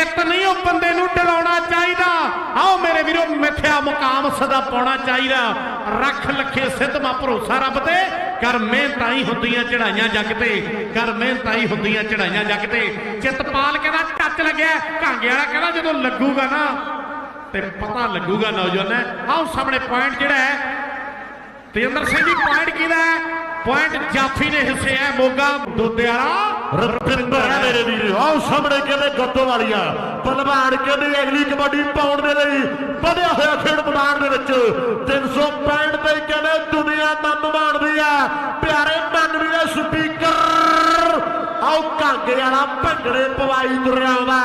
ਜਿੱਤ ਨਹੀਂ, ਉਹ ਬੰਦੇ ਨੂੰ ਡਲਾਉਣਾ ਚਾਹੀਦਾ। ਆਓ ਮੇਰੇ ਵੀਰੋ, ਮਿੱਥਿਆ ਮੁਕਾਮ ਸਦਾ ਪਾਉਣਾ ਚਾਹੀਦਾ। ਰੱਖ ਲਖੇ ਸਿੱਧਮਾ ਭਰੋਸਾ ਰੱਬ ਤੇ। ਕਰ ਮਿਹਨਤਾਂ ਹੀ ਹੁੰਦੀਆਂ ਚੜਾਈਆਂ ਜੱਗ ਤੇ। ਕਰ ਮਿਹਨਤਾਂ ਹੀ ਹੁੰਦੀਆਂ ਚੜਾਈਆਂ ਜੱਗ ਤੇ। ਚਿੱਤਪਾਲ ਕਹਿੰਦਾ ਟੱਚ ਲੱਗਿਆ। ਕਾਂਗੇ ਵਾਲਾ ਕਹਿੰਦਾ ਜਦੋਂ ਲੱਗੂਗਾ ਨਾ, ਤੇ ਪਤਾ ਲੱਗੂਗਾ ਨੌਜਵਾਨ। ਆਓ ਸਾਹਮਣੇ ਪੁਆਇੰਟ ਜਿਹੜਾ ਹੈ, ਤੇਂਦਰ ਸਿੰਘ ਦੀ ਪੁਆਇੰਟ ਕਿਹਦਾ ਹੈ? ਪੁਆਇੰਟ ਜਾਫੀ ਨੇ ਹਿੱਸੇ ਹੈ, ਮੋਗਾ ਦੋਦੇ ਰਪਿੰਦਰ ਹੈ ਮੇਰੇ ਵੀਰ, ਆਓ ਸਾਹਮਣੇ ਕਹਿੰਦੇ ਗੱਤੋ ਵਾਲੀਆ। ਪਹਿਲਵਾਨ ਕਹਿੰਦੇ ਅਗਲੀ ਕਬੱਡੀ ਪਾਉਣ ਦੇ ਲਈ ਵਧਿਆ ਹੋਇਆ ਖੇਡ ਮੈਦਾਨ ਦੇ ਵਿੱਚ। 365 ਤੇ ਕਹਿੰਦੇ ਦੁਨੀਆ ਮਨ ਮਾਣਦੀ ਆ। ਪਿਆਰੇ ਮਨ ਵੀਰੇ ਸਪੀਕਰ, ਆਓ ਕਾਂਗੇ ਵਾਲਾ ਭੰਗੜੇ ਪਵਾਈ ਤੁਰਿਆ ਆਉਂਦਾ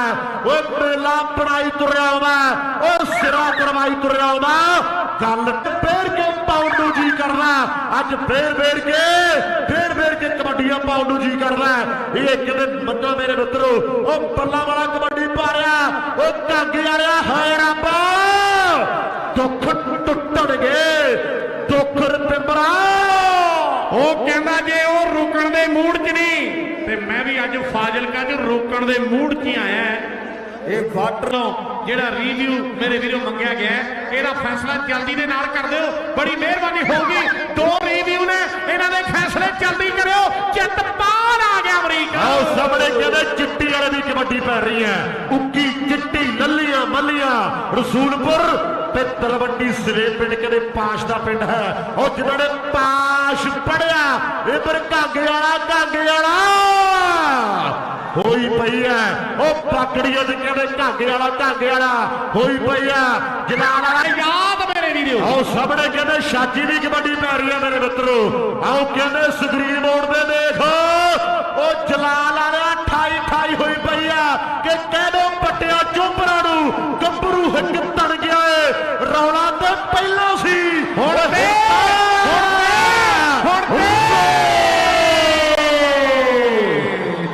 ਓਏ ਮੇਲਾ ਬਣਾਈ ਤੁਰਿਆ ਆਉਂਦਾ ਓ ਸਿਰਾ ਕਰਵਾਈ ਤੁਰਿਆ ਆਉਂਦਾ ਗੱਲ ਫੇਰ ਕੇ ਅੱਜ ਫੇਰ ਫੇਰ ਕੇ, ਫੇਰ ਫੇਰ ਕੇ ਕਬੱਡੀਆਂ ਪਾਉਣ ਨੂੰ ਜੀ ਕਰਦਾ ਇਹ ਕਿਤੇ ਮੰਨਾ ਮੇਰੇ ਮਿੱਤਰੋ, ਉਹ ਬੱਲਾ ਵਾਲਾ ਕਬੱਡੀ ਪਾ ਰਿਹਾ ਉਹ ਕਾਂਗੇ ਵਾਲਿਆ ਹਾਏ ਰੱਬਾ! ਦੁੱਖ ਟੁੱਟਣਗੇ ਦੁੱਖ ਰਪਿੰਬਰਾ ਉਹ ਕਹਿੰਦਾ ਜੇ ਉਹ ਰੁਕਣ ਦੇ ਮੂਡ 'ਚ ਨਹੀਂ, ਤੇ ਮੈਂ ਵੀ ਅੱਜ ਫਾਜ਼ਿਲਕਾ 'ਚ ਰੋਕਣ ਦੇ ਮੂਡ 'ਚ ਹੀ ਆਇਆ ਇਹ ਵਾਟਰ ਜਿਹੜਾ ਰਿਵਿਊ ਮੇਰੇ ਵੀਰੋ ਮੰਗਿਆ ਗਿਆ ਇਹਦਾ ਫੈਸਲਾ ਜਲਦੀ ਦੇ ਨਾਲ ਕਰ ਦਿਓ। ਬੜੀ ਮਿਹਰਬਾਨੀ ਹੋਊਗੀ ਦੋ ਰਿਵਿਊ ਨੇ ਇਹਨਾਂ ਦੇ ਫੈਸਲੇ ਜਲਦੀ ਕਰਿਓ ਚਿੱਤ ਪਾਰ ਆ ਗਿਆ ਅਮਰੀਕਾ ਆਓ ਸਾਹਮਣੇ ਕਹਿੰਦੇ ਚਿੱਟੀ ਵਾਲੇ ਦੀ ਕਬੱਡੀ ਪੈ ਰਹੀ ਉੱਕੀ, ਚਿੱਟੀ ਲੱਲੀਆਂ ਮੱਲੀਆਂ। ਰਸੂਲਪੁਰ ਤੇ ਤਲਵੰਡੀ ਸਵੇ ਪਿੰਡ ਕਹਿੰਦੇ ਪਾਸ਼ ਦਾ ਪਿੰਡ ਹੈ? ਉਹ ਜਿਨ੍ਹਾਂ ਨੇ ਪਾਸ਼ ਪੜਿਆ। ਇਧਰ ਕਾਂਗੇ ਵਾਲਾ ਕਾਂਗੇ ਵਾਲਾ ਹੋਈ ਪਈ ਐ ਉਹ ਪਾਕੜੀਆਂ ਦੇ ਕਹਿੰਦੇ ਕਾਂਗੇ ਵਾਲਾ ਕਾਂਗੇ ਵਾਲਾ ਹੋਈ ਪਈ ਐ ਜਲਾਲ ਵਾਲਾ, ਯਾਦ ਮੇਰੇ ਵੀਰੋ। ਆਓ ਸਾਹਮਣੇ ਕਹਿੰਦੇ ਸ਼ਾਜੀ ਦੀ ਕਬੱਡੀ ਪੈ ਰਹੀ ਹੈ ਮੇਰੇ ਮਿੱਤਰੋ। ਆਓ ਕਹਿੰਦੇ ਸਕਰੀਨ ਬੋਰਡ ਤੇ ਦੇਖ ਉਹ ਜਲਾਲ ਵਾਲਿਆ 28 28 ਹੋਈ ਪਈ ਆ ਕਿ ਕਹਿਦੋ ਪੱਟਿਆ ਚੋਪਰਾਂ ਨੂੰ ਗੱਭਰੂ ਹਿੱਕ ਤਣ ਗਿਆ ਏ ਰੌਲਾ ਤੇ ਪਹਿਲਾਂ ਸੀ ਹੁਣ ਤੇ ਹੁਣ ਤੇ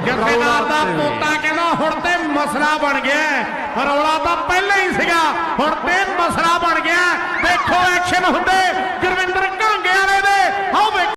ਜਥੇਦਾਰ ਦਾ ਪੋਤਾ ਕਹਿੰਦਾ ਹੁਣ ਤੇ ਮਸਲਾ ਬਣ ਗਿਆ। ਰੌਲਾ ਤਾਂ ਪਹਿਲਾਂ ਹੀ ਸੀਗਾ। ਹੁਣ ਤੇ ਮਸਲਾ ਬਣ ਗਿਆ। ਹੈ। ਦੇਖੋ ਐਕਸ਼ਨ ਹੁੰਦੇ।